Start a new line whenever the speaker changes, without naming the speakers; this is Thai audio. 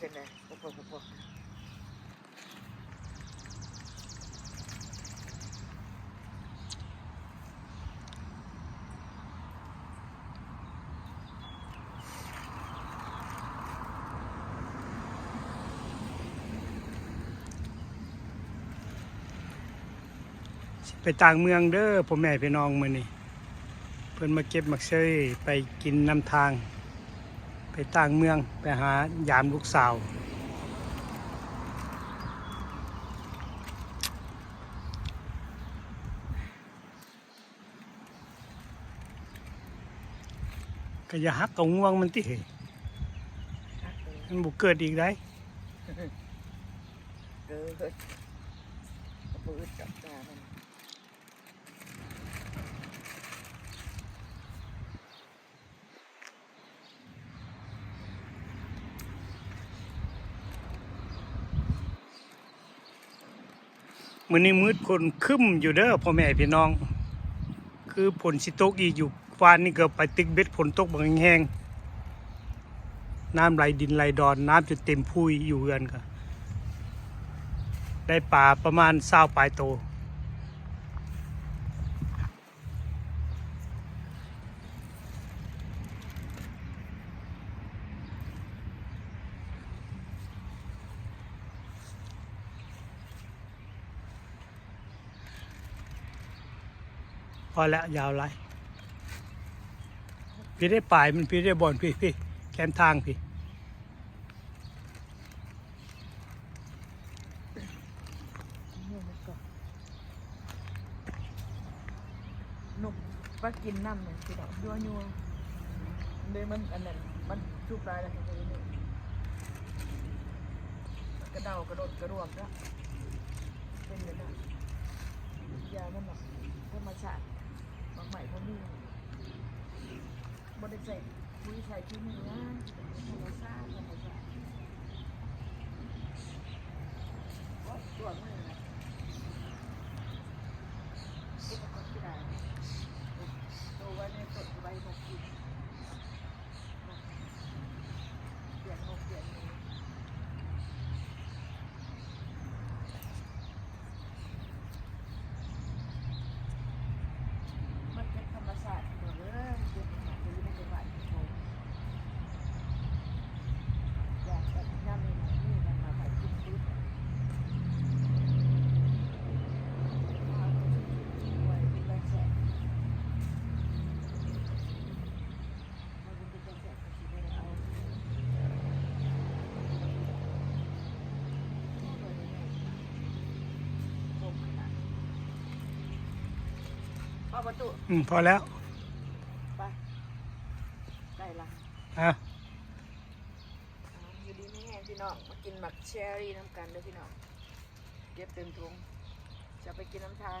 เป็นไงพวกพวกพวก
ไปต่างเมืองเด้อพ่อแม่พี่น้องมือนี้เพิ่นมาเก็บมักเซยไปกินน้ำทาง ไปต่างเมืองไปหายามลูกสาว ก็อย่าหักเอาง่วงมันติมันบุกเกิดอีกได้
เกิดกระปืดจับตามัน
มือนี้มืดคนคึมอยู่เด้อพ่อแม่พี่น้อง คือฝนสิตกอีกอยู่ฟานนี่เกือบไปตึกเบ็ดฝนตกบางแห้งน้ำไหลดินไหลดอนน้ำจะเต็มพุยอยู่กันก็ได้ป่าประมาณเศร้าปลายโต พอแล้วยาวไรพี่ได้ปลายมันพี่ได้บอลพี่พี่แคมทางพี่
นุ่มก่อนนุ่มปลากินน้ำหนึ่งพี่น้องยัวยัวเดี๋ยวมันอันนั้นมันชุบลายแล้วมันจะนี่กระเดากระโดดกระรวมแล้วเป็นเลยนะยามันแบบธรรมชาติ บางใหม่พวกนี้บริใส่ปุ๋ยใส่ที่มือนะธรรมชาติธรรมชาติโอ๊ยตัวมือนะ ที่มันก็ที่ได้ตัวไว้ในต้นไว้มากินเปลี่ยนนกเปลี่ยนนี้มันเป็นธรรมชาติหมดเลยเดี๋ยวมันจะอยู่ในจังหวัดที่เขาอยากจะนำนี่นี่มันมาไปกินปุ๊บ เข้าประตู
อืมพอแล้ว
ไปได้ละ
อะ
อ่าอยู่ดีไม่แห้งพี่น้องมากินหมักเชอรี่น้ำกันเด้อพี่น้องเก็บเต็มถุงจะไปกินน้ำทาน